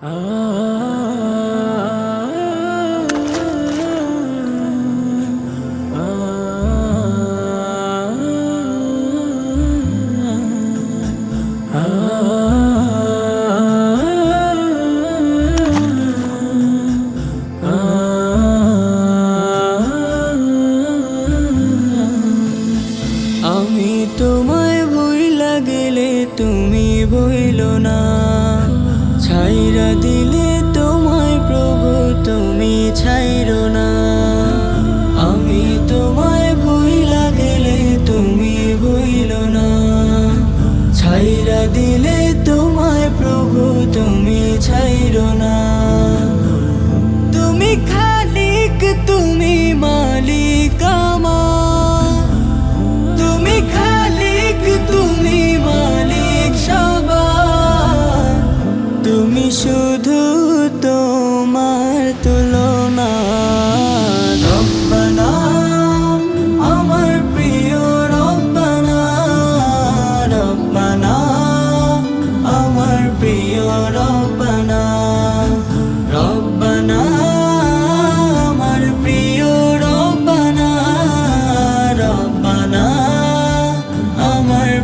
আমি তোমায় ভুইলা গেলে তুমি ভইল না। ছাইরা দিলে তোমায় প্রভু, তুমি ছাইর না। আমি তোমায় ভুইলা গেলে তুমি ভুইল না। ছাইরা দিলে তোমায় প্রভু, তুমি ছাইর না। তুমি খালিক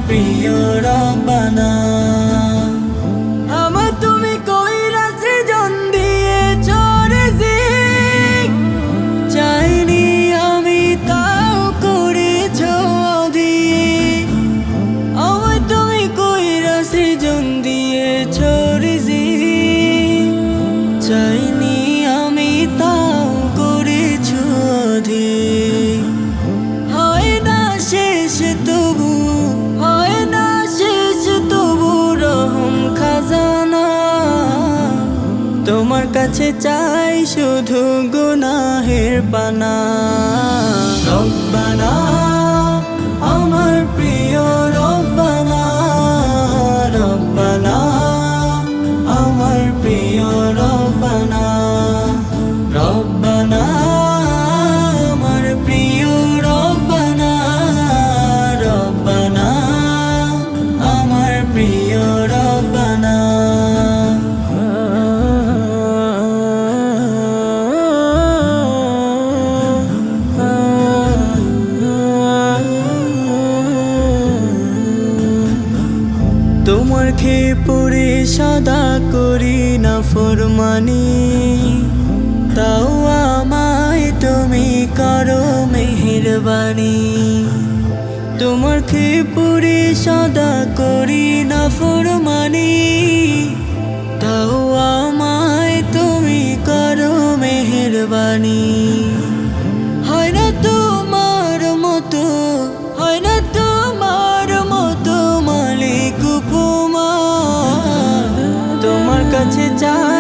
প্রিয় রব্বানা। তোমার কাছে চাই শুধু গুনাহের পানা। রব্বানা আমার প্রিয় রব্বানা রব্বানা আমার প্রিয় তোমার খেয়ে পড়ে সাদা করি না ফরমানি। তাও আমায় তুমি করো মেহরবানি। তোমার খেয়ে পড়ে সাদা করি না ফরমানি। উপমা তোমার